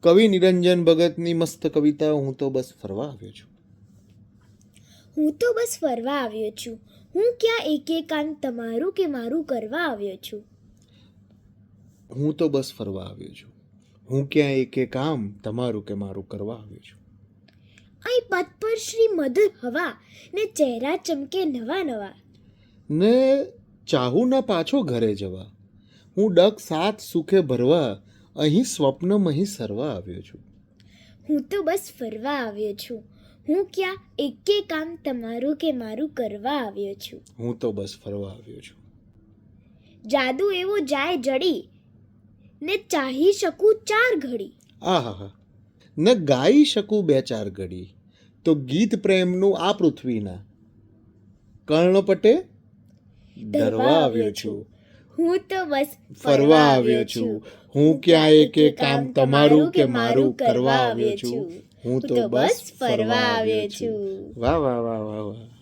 કવિ નિરંજન ભગતની મસ્ત કવિતા હું તો બસ ફરવા આવ્યો છું. હું તો બસ ફરવા આવ્યો છું. હું ક્યાં એક કામ તમારું કે મારું કરવા આવ્યો છું? હું તો બસ ફરવા આવ્યો છું. હું ક્યાં એકે કામ તમારું કે મારું કરવા આવ્યો છું. અહીં પદ પર શ્રી મધુર હવા ને ચહેરા ચમકે નવા નવા. ને ચાહુ ના પાછો ઘરે જવા. હું ડગ સાત સુખે ભરવા અહીં સ્વપ્નમહી સરવા આવ્યો છું. હું તો બસ ફરવા આવ્યો છું. હું ક્યાં એકે કામ તમારું કે મારું કરવા આવ્યો છું. હું તો બસ ફરવા આવ્યો છું. જાદુ એવો જાય જડી ને ચાહી શકું ચાર ઘડી. આહા ન ગાઈ શકું બે ચાર ઘડી. તો ગીત પ્રેમનું આ પૃથ્વીના. કર્ણપટે ડરવા આવ્યો છું. હું તો બસ ફરવા આવ્યો છું. હું ક્યાં એક કામ તમારું કે મારું કરવા આવ્યો છું. હું તો બસ ફરવા આવ્યો છું. વાહ વાહ વાહ વાહ વાહ.